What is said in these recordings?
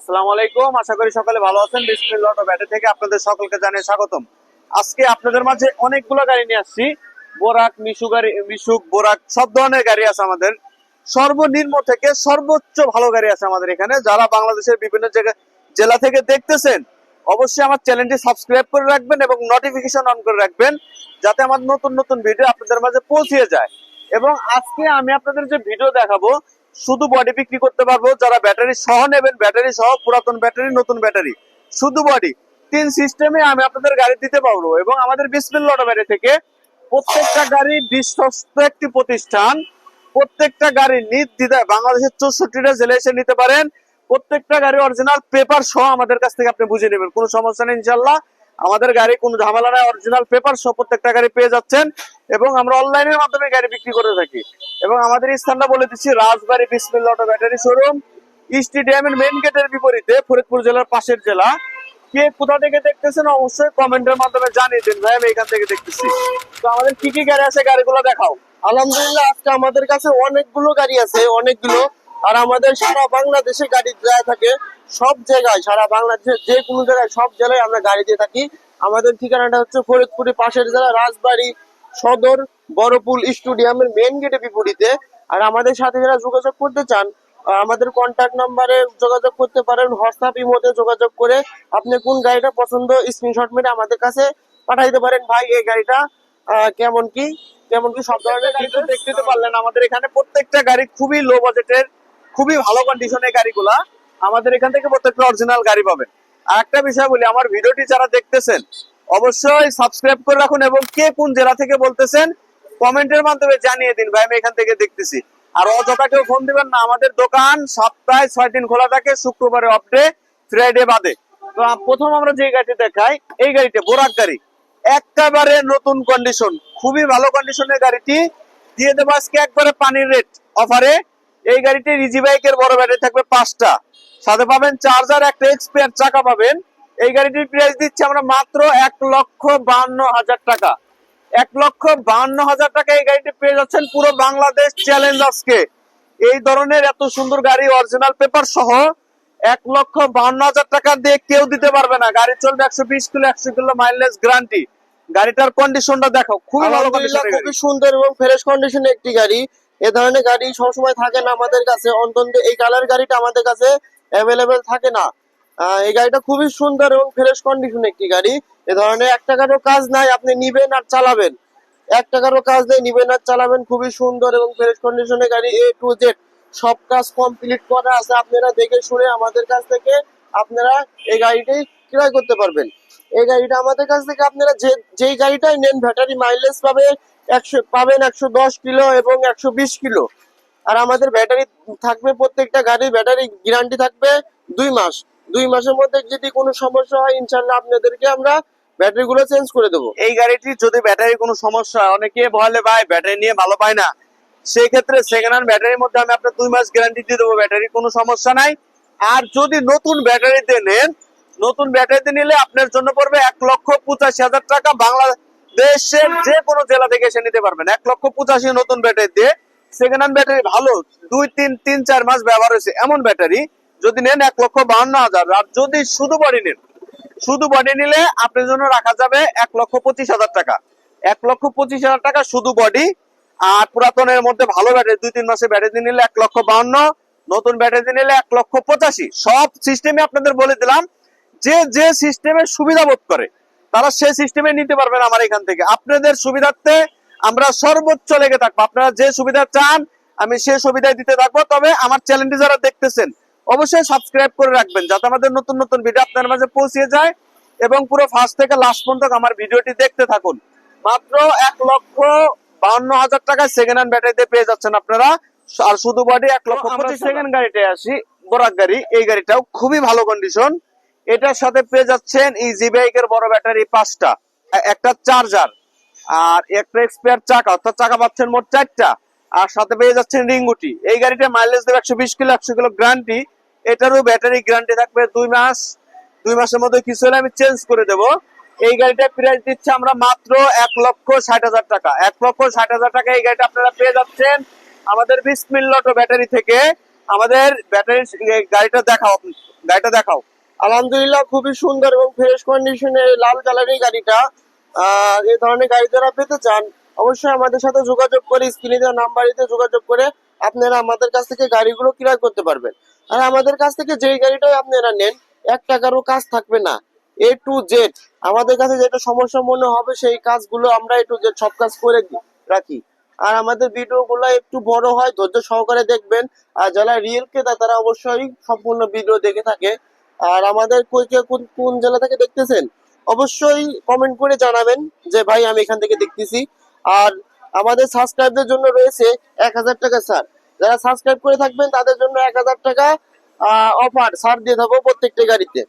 আসসালামু আলাইকুম। আশা করি সকলে ভালো আছেন। বিসমিল্লাহ অটো ব্যাটে থেকে আপনাদের সকলকে জানিয়ে স্বাগতম। আজকে আপনাদের মাঝে অনেকগুলো গাড়ি নিয়ে আসছি। বোরাক, মিশু গাড়ি, মিশুক, বোরাক, সব ধরনের গাড়ি আছে আমাদের। সর্বনিম্ন থেকে সর্বোচ্চ ভালো গাড়ি আছে আমাদের এখানে। যারা বাংলাদেশের বিভিন্ন জেলা থেকে দেখতেছেন, অবশ্যই আমার চ্যানেলটি সাবস্ক্রাইব করে রাখবেন এবং নোটিফিকেশন অন করে রাখবেন, যাতে আমার নতুন নতুন ভিডিও আপনাদের মাঝে পৌঁছে যায়। এবং আজকে আমি আপনাদের যে ভিডিও দেখাবো শুধু বডি বিক্রি করতে পারব যারা ব্যাটারি সহ নেবেন ব্যাটারি সহ পুরাতন ব্যাটারি নতুন ব্যাটারি শুধু বডি তিন সিস্টেমে আমি আপনাদের গাড়ি দিতে পারব এবং আমাদের বিসমিল্লা অটোব্যাটারি থেকে প্রত্যেকটা গাড়ি বিশ্বস্ত একটি প্রতিষ্ঠান। প্রত্যেকটা গাড়ি নির্দ্বিধায় বাংলাদেশের চৌষট্টিটা জেলা এসে নিতে পারেন। প্রত্যেকটা গাড়ি অরিজিনাল পেপার সহ আমাদের কাছ থেকে আপনি বুঝে নেবেন। কোনো সমস্যা নেই ইনশাল্লাহ আমাদের গাড়ি কোনো ঝামেলা নাই অরিজিনাল পেপার সহ প্রত্যেকটা গাড়ি পেয়ে যাচ্ছেন এবং আমরা অনলাইনের মাধ্যমে গাড়ি বিক্রি করে থাকি। এবং আমাদের স্থানটা বলে দিচ্ছি, Rajbari Bismillah auto battery showroom স্টেডিয়ামের মেইন গেটের বিপরীতে, ফরিদপুর জেলার পাশের জেলা। কে কোথা থেকে দেখতেছেন অবশ্যই কমেন্টের মাধ্যমে জানিয়ে দিন ভাই, আমি এখান থেকে দেখতেছি। তো আমাদের কি কি গাড়ি আছে, গাড়িগুলো দেখাও। আলহামদুলিল্লাহ, আজকে আমাদের কাছে অনেকগুলো গাড়ি আছে, অনেকগুলো আর আমাদের সারা বাংলাদেশে গাড়ি দেওয়া থাকে সব জায়গায় সারা বাংলাদেশে যে কোনো জায়গায় সব জেলায় আমরা গাড়ি দিয়ে থাকি। আমাদের ঠিকানাটা হচ্ছে ফরিদপুরের পাশের জেলা রাজবাড়ি সদর বড়পুল স্টেডিয়ামের মেন গেটে বিপরীতে। আর আমাদের সাথে যারা যোগাযোগ করতে চান আমাদের কন্ট্যাক্ট নাম্বারে যোগাযোগ করতে পারেন হোয়াটসঅ্যাপ ইমোতে যোগাযোগ করে আপনি কোন গাড়িটা পছন্দ স্ক্রিনশট মেরে আমাদের কাছে পাঠাইতে পারেন। ভাই এই গাড়িটা আহ, কেমন কি? কেমন কি? সব ধরনের দেখতে পারলেন আমাদের এখানে প্রত্যেকটা গাড়ি খুবই লো বাজেটের খুবই ভালো কন্ডিশনের গাড়িগুলা। আমাদের এখান থেকে প্রত্যেকটা অরিজিনাল গাড়ি পাবেন আর একটা বিষয় বলি, আমার ভিডিওটি যারা দেখতেছেন, অবশ্যই সাবস্ক্রাইব করে রাখুন এবং কে কোন জেলা থেকে বলতেছেন কমেন্টের মাধ্যমে জানিয়ে দিন। ভাই, আমি এখান থেকে দেখতেছি। আর অযথা কেউ ফোন দিবেন না। আমাদের দোকান সপ্তাহে ছয় দিন খোলা থাকে, শুক্রবারে অফ ডে ফ্রাইডে বাদে। তো প্রথম আমরা যে গাড়িটি দেখাই, এই গাড়িটা বোরাক গাড়ি। একেবারে নতুন কন্ডিশন খুবই ভালো কন্ডিশনের গাড়িটি। দিয়ে দেবো আজকে একবারে পানির রেট অফারে এই গাড়িটি রিজি বাইকের বড় ব্যাটারি থাকবে পাঁচটা। সাথে পাবেন চার্জার একটা এক্সপায়ার চাকা পাবেন। এই গাড়িটির প্রাইস দিচ্ছি আমরা মাত্র এক লক্ষ বান্ন হাজার টাকা। এক লক্ষ বান্ন হাজার টাকা এই গাড়িটি পেয়ে যাচ্ছেন পুরো বাংলাদেশ চ্যালেঞ্জ আজকে এই ধরনের এত সুন্দর গাড়ি অরিজিনাল পেপার সহ এক লক্ষ বান্ন হাজার টাকা দিয়ে কেউ দিতে পারবে না। গাড়ি চলবে একশো বিশ কিলো একশো কিলো মাইলেজ গ্যারান্টি গাড়িটার কন্ডিশনটা দেখো খুবই ভালো খুবই সুন্দর এবং ফ্রেশ কন্ডিশনের একটি গাড়ি। এ ধরনের গাড়ি সবসময় থাকে না আমাদের কাছে। অন্তত এই কালার গাড়িটা আমাদের কাছে অ্যাভেলেবেল থাকে না। এই গাড়িটা খুবই সুন্দর এবং ফ্রেশ কন্ডিশন একটি গাড়ি। এ ধরনের এক টাকারও কাজ নাই, আপনি নিবেন আর চালাবেন। এক টাকারও কাজ নেই, নিবেন আর চালাবেন। খুবই সুন্দর এবং ফ্রেশ কন্ডিশনের গাড়ি এ টু জেড সব কাজ কমপ্লিট করা আছে, আপনারা দেখে শুনে আমাদের কাছ থেকে আপনারা এই গাড়িটি ক্রয় করতে পারবেন। এই গাড়িটা আমাদের কাছ থেকে আপনারা যে, যেই গাড়িটাই নেন ব্যাটারি মাইলেজ পাবে একশো, পাবেন একশো দশ কিলো এবং একশো বিশ কিলো। আর আমাদের ব্যাটারি থাকবে প্রত্যেকটা গাড়ির ব্যাটারি গ্যারান্টি থাকবে দুই মাস। দুই মাসের মধ্যে যদি কোনো সমস্যা হয় ইনশাল্লাহ আপনাদেরকে আমরা ব্যাটারি গুলো চেঞ্জ করে দেবো। এই গাড়িটির যদি ব্যাটারি কোনো সমস্যা অনেকে বলে, ভাই, ব্যাটারি নিয়ে ভালো পায় না। সেই ক্ষেত্রে সেকেন্ড হ্যান্ড ব্যাটারির মধ্যে আমি আপনার দুই মাস গ্যারান্টি দিয়ে দেবো ব্যাটারি কোনো সমস্যা নাই। আর যদি নতুন ব্যাটারিতে নেন, নতুন ব্যাটারিতে নিলে আপনার জন্য পড়বে এক লক্ষ পঁচাশি হাজার টাকা বাংলাদেশের যে কোনো জেলা থেকে এসে নিতে পারবেন। এক লক্ষ পঁচাশি নতুন ব্যাটারি দিয়ে। সেকেন্ড হ্যান্ড ব্যাটারি ভালো। দুই, তিন তিন, চার মাস ব্যবহার হয়েছে এমন ব্যাটারি। যদি নেন এক লক্ষ বাহান্ন হাজার। আর যদি শুধু বডি নেন, শুধু বডি নিলে আপনার জন্য রাখা যাবে এক লক্ষ পঁচিশ হাজার টাকা। এক লক্ষ পঁচিশ হাজার টাকা শুধু বডি আর পুরাতনের মধ্যে ভালো ব্যাটারি, দুই, তিন মাসে ব্যাটারি নিলে এক লক্ষ বাহান্ন। নতুন ব্যাটারি নিলে এক লক্ষ পঁচাশি। সব সিস্টেমে আপনাদের বলে দিলাম, যে যে সিস্টেমে সুবিধা বোধ করে। তারা সেই সিস্টেমে নিতে পারবেন আমার এখান থেকে। আপনাদের সুবিধার্থে আমরা সর্বোচ্চ লেগে থাকব। আপনারা যে সুবিধা চান আমি সেই সুবিধায় দিতে থাকব। তবে আমার চ্যানেলটি যারা দেখতেছেন অবশ্যই সাবস্ক্রাইব করে রাখবেন যাতে আমাদের নতুন নতুন ভিডিও আপনার মাঝে পৌঁছে যায় এবং পুরো ফার্স্ট থেকে লাস্ট পর্যন্ত আমার ভিডিওটি দেখতে থাকুন। মাত্র এক লক্ষ বাউন্ন হাজার টাকায় সেকেন্ড হ্যান্ড ব্যাটারিতে পেয়ে যাচ্ছেন আপনারা। আর শুধু বডি এক লক্ষ পঁচিশ সেকেন্ড গাড়িতে আসি বোরাক গাড়ি। এই গাড়িটাও খুবই ভালো কন্ডিশন এটার সাথে পেয়ে যাচ্ছেন ইজি বাইকের বড় ব্যাটারি পাঁচটা একটা চার্জার আর একটা এক্সপায়ার চাকা, অর্থাৎ চাকা পাচ্ছেন মোট চারটা। আর সাথে পেয়ে যাচ্ছেন রিঙ্গুটি। এই গাড়িটা মাইলেজ দেবে একশো বিশ কিলো, একশো কিলো গ্যারান্টি এটারও ব্যাটারি গ্যারান্টি থাকবে দুই মাস, দুই মাসের মধ্যে কিছু হলে আমি চেঞ্জ করে দেবো। এই গাড়িটা প্রাইস দিচ্ছে আমরা মাত্র এক লক্ষ ষাট হাজার টাকা। এক লক্ষ ষাট হাজার টাকা এই গাড়িটা আপনারা পেয়ে যাচ্ছেন আমাদের বিসমিল্লটো ব্যাটারি থেকে। আমাদের ব্যাটারি গাড়িটা দেখাও। গাড়িটা দেখাও। আলহামদুলিল্লাহ, খুবই সুন্দর এবং ফ্রেশ কন্ডিশনে লাল কালারের গাড়িটা। এই ধরনের গাড়ি যারা পেতে চান, অবশ্যই আমাদের সাথে যোগাযোগ করে, স্ক্রিনে দেওয়া নাম্বারিতে যোগাযোগ করে আপনারা আমাদের কাছ থেকে গাড়িগুলো ক্রয় করতে পারবেন। আর আমাদের কাছ থেকে যেই গাড়িটাই আপনারা নেন, এক টাকারও কাজ থাকবে না। এ টু জেড আমাদের কাছে যেটা সমস্যা মনে হবে, সেই কাজগুলো আমরা এ টু জেড সব কাজ করে রাখি। আর আমাদের ভিডিও গুলো একটু বড় হয়, ধৈর্য সহকারে দেখবেন। আর যারা রিয়েল ক্রেতা, তারা অবশ্যই সম্পূর্ণ ভিডিও দেখে থাকে। আর আমাদের কোন কোন জেলা থেকে দেখতেছেন, অবশ্যই কমেন্ট করে জানাবেন যে, ভাই, আমি এখান থেকে দেখতেছি। আর আমাদের সাবস্ক্রাইবদের জন্য রয়েছে এক হাজার টাকা স্যার যারা সাবস্ক্রাইব করে থাকবেন, তাদের জন্য এক হাজার টাকা অফার ছাড় দিয়ে থাকব প্রত্যেকটা গাড়িতে।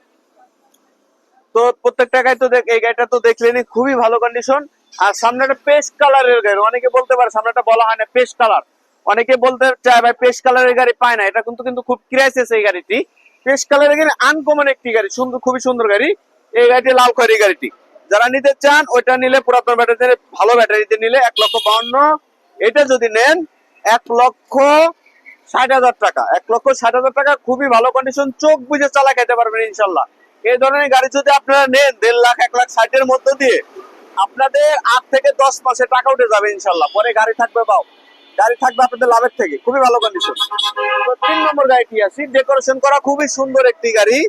তো প্রত্যেকটা গাড়ি তো দেখ, এই গাড়িটা তো দেখলেনি খুবই ভালো কন্ডিশন আর সামনে একটা পেস্ট কালারের গাড়ি, অনেকে বলতে পারে, সামনেটা বলা হয় না, পেস্ট কালার। অনেকে বলতে চায়, ভাই, পেস্ট কালারের গাড়ি পায় না। এটা কিন্তু কিন্তু খুব ক্রাইসিস এই গাড়িটি। পেস্ট কালারের গাড়ি আনকমন একটি গাড়ি, সুন্দর, খুবই সুন্দর গাড়ি। এই গাড়িটি লাল খয়েরি গাড়িটি। যারা নিতে চান, ওইটা নিলে পুরাতন ব্যাটারিতে ভালো ব্যাটারিতে নিলে এক লক্ষ বাউন্ন এটা যদি নেন, এক লক্ষ ষাট হাজার টাকা। এক লক্ষ ষাট হাজার টাকা, খুবই ভালো কন্ডিশন চোখ বুঝে চালা খেতে পারবেন ইনশাল্লাহ। এই ধরনের গাড়ি যদি আপনারা নেন, দেড় লাখ, এক লাখ ষাটের মধ্যে দিয়ে, আপনাদের আট থেকে দশ মাসে টাকা উঠে যাবে ইনশাল্লাহ। পরে গাড়ি থাকবে পাও গাড়ি থাকবে আপনাদের লাভের থেকে। খুবই ভালো কন্ডিশন তো তিন নম্বর গাড়িটি আছে। ডেকোরেশন করা খুবই সুন্দর একটি গাড়ি।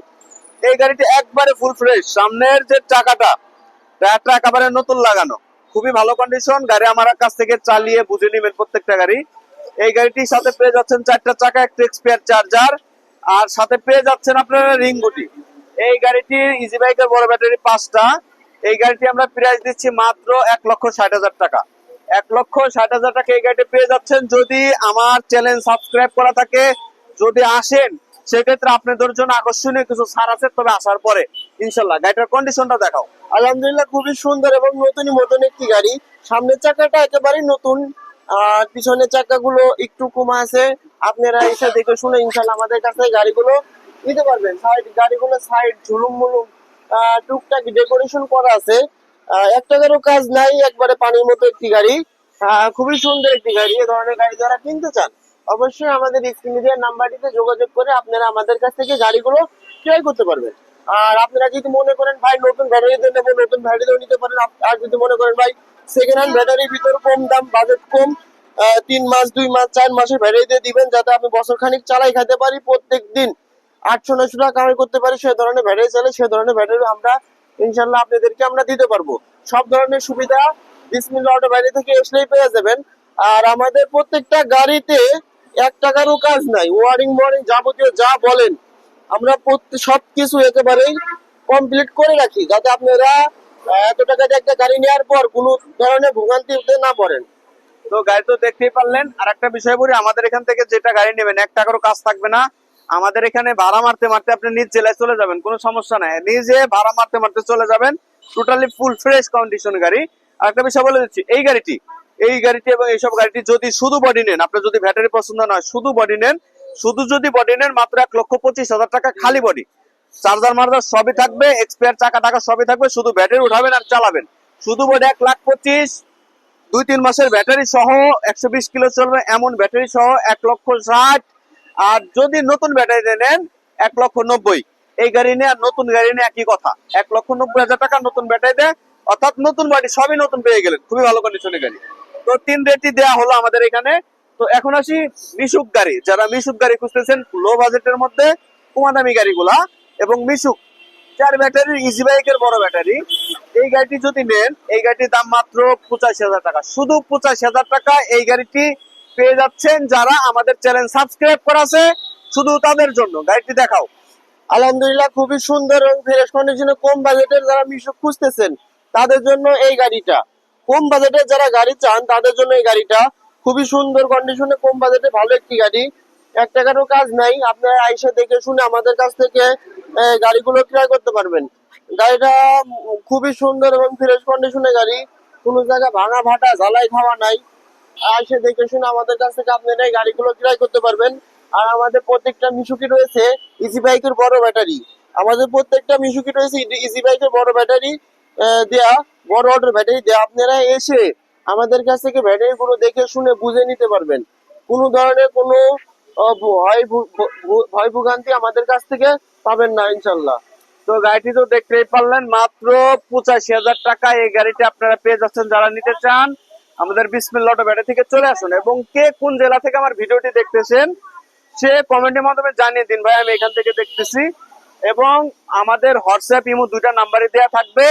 এই গাড়িটি একবারে ফুল ফ্রেশ সামনের যে চাকাটা টায়ারটা একেবারে নতুন লাগানো। খুবই ভালো কন্ডিশন গাড়ি আমার কাছ থেকে চালিয়ে বুঝে নিবেন প্রত্যেকটা গাড়ি। এই গাড়িটির সাথে পেয়ে যাচ্ছেন চারটা চাকা, একটা এক্সপিয়ার চার্জার আর সাথে পেয়ে যাচ্ছেন আপনারা রিং গুটি। এই গাড়িটির ইজি বাইকের বড় ব্যাটারি পাঁচটা। এই গাড়িটি আমরা প্রাইস দিচ্ছি মাত্র এক লক্ষ ষাট হাজার টাকা। এক লক্ষ ষাট হাজার টাকা এই গাড়িটি পেয়ে যাচ্ছেন। যদি আমার চ্যানেল সাবস্ক্রাইব করা থাকে, যদি আসেন, সেক্ষেত্রে আপনাদের জন্য আকর্ষণীয় কিছু ছাড় আছে, তবে আসার পরে ইনশাল্লাহ গাড়িটার কন্ডিশনটা দেখাও। আলহামদুলিল্লাহ, খুবই সুন্দর এবং নতুন মতন একটি গাড়ি। সামনের চাকাটা একেবারেই নতুন। আর পিছনের চাকাগুলো একটু কমা আছে। আপনারা এসে দেখে শুনে ইনশাল্লাহ আমাদের কাছে গাড়িগুলো নিতে পারবেন। সাইড গাড়িগুলো সাইড ঝুলুম মুলুম টুকটাক ডেকোরেশন করা আছে। এক টাকারও কাজ নাই, একবারে পানির মতো একটি গাড়ি। খুবই সুন্দর একটি গাড়ি, এ ধরনের গাড়ি যারা কিনতে চান, অবশ্যই আমাদের নাম্বারটিতে যোগাযোগ করে আপনারা আমাদের কাছ থেকে গাড়িগুলো ক্রয় করতে পারবেন। আর আপনারা যদি মনে করেন, ভাই, নতুন ব্যাটারিতে নেব, নতুন ব্যাটারিতেও নিতে পারেন। আর যদি মনে করেন, ভাই সেকেন্ড হ্যান্ড ব্যাটারির ভিতর কম দাম বাজেট কম তিন মাস, দুই মাস, চার মাসের ব্যাটারিতে দিবেন, যাতে আমি বছর খানিক চালাই খেতে পারি। প্রত্যেক দিন আটশো, নয়শো টাকা কামাই করতে পারি। সে ধরনের ব্যাটারি চালে সে ধরনের ব্যাটারি আমরা ইনশাল্লাহ আপনাদেরকে আমরা দিতে পারব। সব ধরনের সুবিধা বিসমিল্লা অটো ব্যাটারি থেকে পেয়ে যাবেন। আর আমাদের প্রত্যেকটা গাড়িতে এক টাকারও কাজ নাই। ওয়ারিং যাবতীয় যা বলেন, আমরা প্রত্যেক সবকিছু একেবারেই কমপ্লিট করে রাখি, যাতে আপনারা এত টাকা দিয়ে একটা গাড়ি নেওয়ার পর কোনো ধরনের ভোগান্তিতে না পড়েন তো গাড়ি তো দেখতেই পারলেন। আর একটা বিষয় বলি, আমাদের এখান থেকে যেটা গাড়ি নেবেন, এক টাকারও কাজ থাকবে না। আমাদের এখানে ভাড়া মারতে মারতে আপনি নিজ জেলায় চলে যাবেন, কোনো সমস্যা নাই। নিজে ভাড়া মারতে মারতে চলে যাবেন টোটালি ফুল ফ্রেশ কন্ডিশন গাড়ি। আর একটা বিষয় বলে দিচ্ছি, এই গাড়িটি এই গাড়িটি এবং এইসব গাড়িটি যদি শুধু বডি নেন, আপনার যদি ব্যাটারি পছন্দ নয় শুধু বডি নেন, শুধু যদি বডি নেন, মাত্র এক লক্ষ পঁচিশ হাজার টাকা খালি বডি চার্জার মার্জার সবই থাকবে এক্সপায়ার চাকা টাকা সবই থাকবে, শুধু ব্যাটারি উঠাবেন আর চালাবেন। শুধু বডি এক লাখ পঁচিশ, দুই তিন মাসের ব্যাটারি সহ একশো বিশ কিলো চলবে, এমন ব্যাটারি সহ এক লক্ষ ষাট আর যদি নতুন ব্যাটারি নেন, এক লক্ষ নব্বই। এই গাড়ি নিয়ে আর নতুন গাড়ি নিয়ে একই কথা। এক লক্ষ নব্বই হাজার টাকা নতুন ব্যাটারি দেয়, অর্থাৎ নতুন বাড়ি সবই নতুন পেয়ে গেলেন। খুবই ভালো কন্ডিশনের গাড়ি। তো তিন রেটই দেওয়া হলো আমাদের এখানে। তো এখন আসি মিশুক গাড়ি। যারা মিশুক গাড়ি খুঁজতেছেন লো বাজেটের মধ্যে কমা দামি গাড়িগুলা এবং মিশুক, চার ব্যাটারির ইজি বাইকের বড় ব্যাটারি। এই গাড়িটি যদি নেন, এই গাড়িটির দাম মাত্র পঁচাশি হাজার টাকা। শুধু পঁচাশি হাজার টাকা এই গাড়িটি পেয়ে যাচ্ছেন যারা আমাদের চ্যানেল সাবস্ক্রাইব করা আছে শুধু তাদের জন্য। গাড়িটি দেখাও। আলহামদুলিল্লাহ, খুবই সুন্দর এবং ফ্রেশ কন্ডিশনে কম বাজেটের যারা মিশুক খুঁজতেছেন, তাদের জন্য এই গাড়িটা। কম বাজেটের যারা গাড়ি চান, তাদের জন্য এই গাড়িটা। খুবই সুন্দর কন্ডিশনে কম বাজেটে ভালো একটি গাড়ি। এক টাকারও কাজ নাই, আপনারা আইসে দেখে শুনে আমাদের কাছ থেকে গাড়িগুলো ক্রয় করতে পারবেন। গাড়িটা খুবই সুন্দর এবং ফ্রেশ কন্ডিশনের গাড়ি। কোনো জায়গায় ভাঙা ভাটা ঝালাই খাওয়া নাই। আইসে দেখে শুনে আমাদের কাছ থেকে এই গাড়িগুলো ক্রয় করতে পারবেন। আর আমাদের প্রত্যেকটা মিশুকি রয়েছে ইজি বাইকের বড় ব্যাটারি। আমাদের প্রত্যেকটা মিশুকি রয়েছে ইজি বাইকের বড় ব্যাটারি দেয়া, বড় অর্ডার ব্যাটারি দেয়া। আপনারা এসে আমাদের কাছ থেকে দেখে শুনে বুঝে নিতে পারবেন। কোনো ধরনের কোনো ভয় ভোগান্তি আমাদের কাছ থেকে পাবেন না, ইনশাল্লাহ। তো গাড়িটি তো দেখতেই পারলেন, মাত্র পঁচাশি হাজার টাকা এই গাড়িটি আপনারা পেয়ে যাচ্ছেন। যারা নিতে চান আমাদের বিসমিল অটো ব্যাটারি থেকে চলে আসুন এবং কে কোন জেলা থেকে আমার ভিডিওটি দেখতেছেন, সে কমেন্টের মাধ্যমে জানিয়ে দিন। ভাই, আমি এখান থেকে দেখতেছি এবং আমাদের হোয়াটসঅ্যাপ ইমো দুইটা নাম্বারে দেওয়া থাকবে।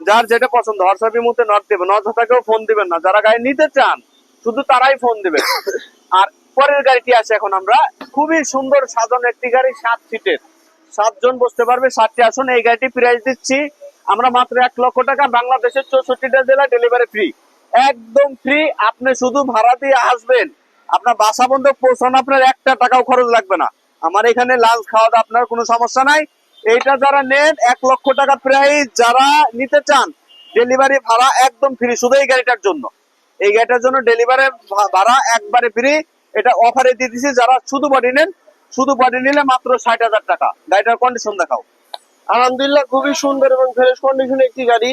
যার যেটা পছন্দ হোয়াটসঅ্যাপ ইমোতে নট দেবেন। নট থাকেও ফোন দিবেন না। যারা গাড়ি নিতে চান, শুধু তারাই ফোন দিবেন। আর পরের গাড়িটি আছে এখন আমরা। খুবই সুন্দর সাজানো একটি গাড়ি, সাত সিটের সাতজন বসতে পারবে, সাতটি আসন। এই গাড়িটি প্রাইস দিচ্ছি। আমরা মাত্র এক লক্ষ টাকা। বাংলাদেশের চৌষট্টিটা জেলা ডেলিভারি ফ্রি একদম ফ্রি আপনি শুধু ভাড়া দিয়ে আসবেন। আপনার বাসা বন্ধ, পৌঁছানো আপনার একটা টাকাও খরচ লাগবে না। আমার এখানে লাঞ্চ খাওয়া দাওয়া, আপনার কোনো সমস্যা নাই। এইটা যারা নেন, এক লক্ষ টাকা প্রায় যারা নিতে চান ডেলিভারি ভাড়া একদম ফ্রি শুধু এই গাড়িটার জন্য। এই গাড়িটার জন্য ডেলিভারি ভাড়া একবারে ফ্রি এটা অফারে দিয়ে দিচ্ছি যারা শুধু বডি নেন, শুধু বডি নিলে মাত্র ষাট হাজার টাকা। গাড়িটার কন্ডিশন দেখাও। আলহামদুলিল্লাহ, খুবই সুন্দর এবং ফ্রেশ কন্ডিশনে একটি গাড়ি।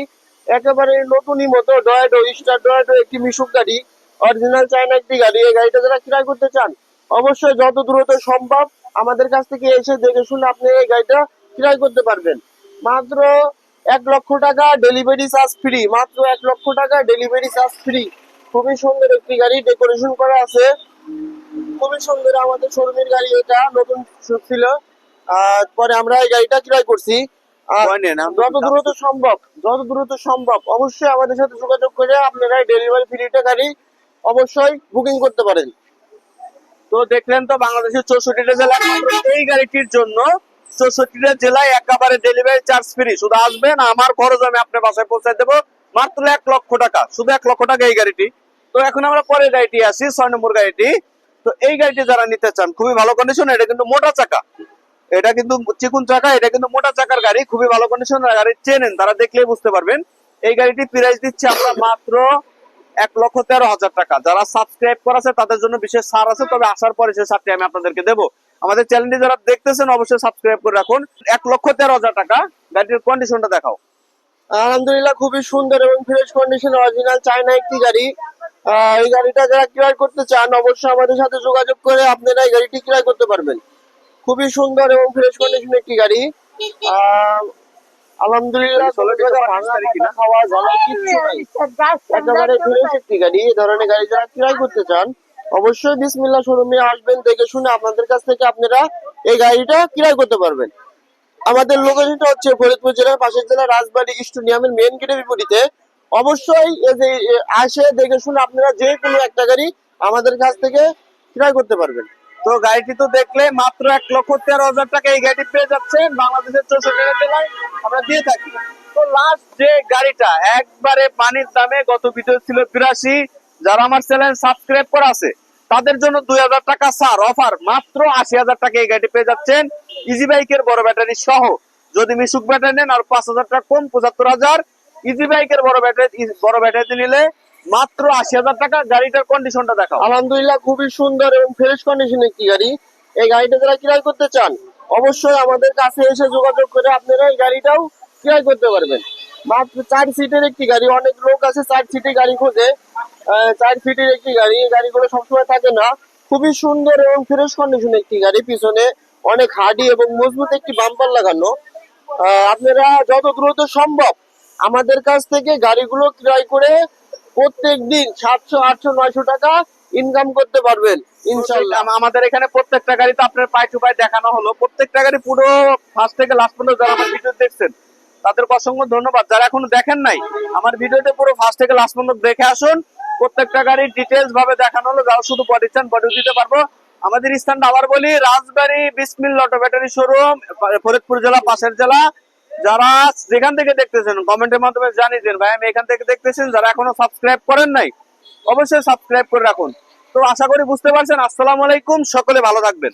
একেবারে নতুনই মতো ডয়েডো স্টার ডয়েডো একটি মিশুক গাড়ি অরিজিনাল চায়না একটি গাড়ি। এই গাড়িটা যারা ক্রয় করতে চান, অবশ্যই যত দ্রুত সম্ভব আমাদের কাছ থেকে এসে দেখে শুনে আপনি এই গাড়িটা ক্রয় করতে পারবেন। মাত্র এক লক্ষ টাকা ডেলিভারি চার্জ ফ্রি মাত্র এক লক্ষ টাকা ডেলিভারি চার্জ ফ্রি খুবই সুন্দর একটি গাড়ি ডেকোরেশন করা আছে। খুবই সুন্দর আমাদের শোরুমের গাড়ি এটা, নতুন ছিল। আর পরে আমরা এই গাড়িটা ক্রয় করছি। যত দ্রুত সম্ভব যত দ্রুত সম্ভব অবশ্যই আমাদের সাথে যোগাযোগ করে আপনারা ডেলিভারি ফ্রিটা গাড়ি অবশ্যই বুকিং করতে পারেন। তো দেখলেন তো বাংলাদেশের চৌষট্টিটা জেলায় এই গাড়িটির জন্য চৌষট্টিটা জেলায় একেবারে ডেলিভারি চার্জ ফ্রি শুধু আসবেন আমার খরচ আমি আপনার বাসায় পৌঁছায় দেবো। মাত্র এক লক্ষ টাকা শুধু এক লক্ষ টাকা এই গাড়িটি। তো এখন আমরা পরের গাড়িটি আসি ছয় নম্বর গাড়িটি। তো এই গাড়িটি যারা নিতে চান খুবই ভালো কন্ডিশন এটা কিন্তু মোটা চাকা। এটা কিন্তু চিকুন চাকা, এটা কিন্তু মোটা চাকার গাড়ি, খুবই ভালো কন্ডিশন গাড়ি। চেনেন, তারা দেখলেই বুঝতে পারবেন। এই গাড়িটি প্রাইস দিচ্ছি আমরা মাত্র এক লক্ষ তেরো হাজার টাকা। যারা সাবস্ক্রাইব করেছে তাদের জন্য বিশেষ ছাড় আছে, তবে আসার পরে সে ছাড়টি আমি আপনাদেরকে দেবো। আমাদের চ্যানেলটি যারা দেখতেছেন, অবশ্যই সাবস্ক্রাইব করে রাখুন। এক লক্ষ তেরো হাজার টাকা, গাড়িটির কন্ডিশনটা দেখাও। আলহামদুলিল্লাহ, খুবই সুন্দর এবং ফ্রেশ কন্ডিশন অরিজিনাল চায়না একটি গাড়ি। এই গাড়িটা যারা ক্রয় করতে চান, অবশ্যই আমাদের সাথে যোগাযোগ করে আপনারা এই গাড়িটি ক্রয় করতে পারবেন। খুবই সুন্দর এবং ফ্রেশ কন্ডিশন একটি গাড়ি। আলহামদুলিল্লাহ? খাওয়া জ্বালা কিচ্ছু নাই। একেবারে ফ্রেশ একটি গাড়ি এই ধরনের গাড়ি যারা ক্রয় করতে চান অবশ্যই বিসমিল্লাহ শোরুমে আসবেন দেখে শুনে আপনাদের কাছ থেকে আপনারা এই গাড়িটা ক্রয় করতে পারবেন। আমাদের লোকেশনটা হচ্ছে ফরিদপুর জেলার পাশের জেলা রাজবাড়ী স্টেডিয়ামের মেন গেটের বিপরীতে। অবশ্যই আসে দেখে শুনে আপনারা যে কোনো একটা গাড়ি আমাদের কাছ থেকে ক্রয় করতে পারবেন। তো গাড়িটি তো দেখলে মাত্র এক লক্ষ তেরো হাজার টাকা এই গাড়িটি পেয়ে যাচ্ছেন বাংলাদেশের চৌষট্টি জেলায়। আমরা দিয়ে থাকি। তো লাস্ট যে গাড়িটা, একবারে পানির দামে গত ভিডিও ছিল বিরাশি। যারা আমার চ্যানেল সাবস্ক্রাইব করা আছে, তাদের জন্য দুই হাজার টাকা সার অফার মাত্র আশি হাজার টাকা এই গাড়ি পেয়ে যাচ্ছেন। ইজি বাইকের বড় ব্যাটারি সহ। যদি মিশুক ব্যাটারি নেন, আর পাঁচ হাজার টাকা কম পঁচাত্তর হাজার। ইজি বাইকের বড় ব্যাটারি বড় ব্যাটারি নিলে মাত্র আশি হাজার টাকা গাড়িটার কন্ডিশনটা দেখাও। আলহামদুলিল্লাহ, খুবই সুন্দর এবং ফ্রেশ কন্ডিশন একটি গাড়ি। এই গাড়িটা যারা ক্রয় করতে চান, অবশ্যই আমাদের কাছে এসে যোগাযোগ করে আপনারা এই গাড়িটাও ক্রয় করতে পারবেন। মাত্র চার সিটের একটি গাড়ি, অনেক লোক আছে চার সিটের গাড়ি খোঁজে। চার সিটের একটি গাড়ি গাড়িগুলো সবসময় থাকে না। খুবই সুন্দর এবং ফ্রেশ কন্ডিশন একটি গাড়ি, পিছনে অনেক হার্ডি এবং মজবুত একটি বাম্পার লাগানো। আপনারা যত দ্রুত সম্ভব আমাদের কাছ থেকে গাড়িগুলো ক্রয় করে প্রত্যেক দিন সাতশো, আটশো, নয়শো টাকা ইনকাম করতে পারবেন ইনশাল্লাহ আমাদের এখানে প্রত্যেকটা গাড়িতে আপনার পাই টু দেখানো হলো। প্রত্যেকটা গাড়ি পুরো ফার্স্ট থেকে লাস্ট পর্যন্ত যারা আমার ভিডিও দেখছেন, তাদেরকে অসংখ্য ধন্যবাদ। যারা এখনও দেখেন নাই, আমার ভিডিওতে পুরো ফার্স্ট থেকে লাস্ট পর্যন্ত দেখে আসুন। প্রত্যেকটা গাড়ির ডিটেলস ভাবে দেখানো হলো, যারা শুধু বডি চান বডি দিতে পারব। আমাদের স্থানটা আবার বলি, Rajbari Bismil auto battery showroom Faridpur জেলা, পাশের জেলা। যারা যেখান থেকে দেখতেছেন কমেন্টের মাধ্যমে জানিয়ে দেন, ভাই, আমি এখান থেকে দেখতেছেন, যারা এখনও সাবস্ক্রাইব করেন নাই, অবশ্যই সাবস্ক্রাইব করে রাখুন। তো আশা করি বুঝতে পারছেন। আসসালামু আলাইকুম, সকলে ভালো থাকবেন।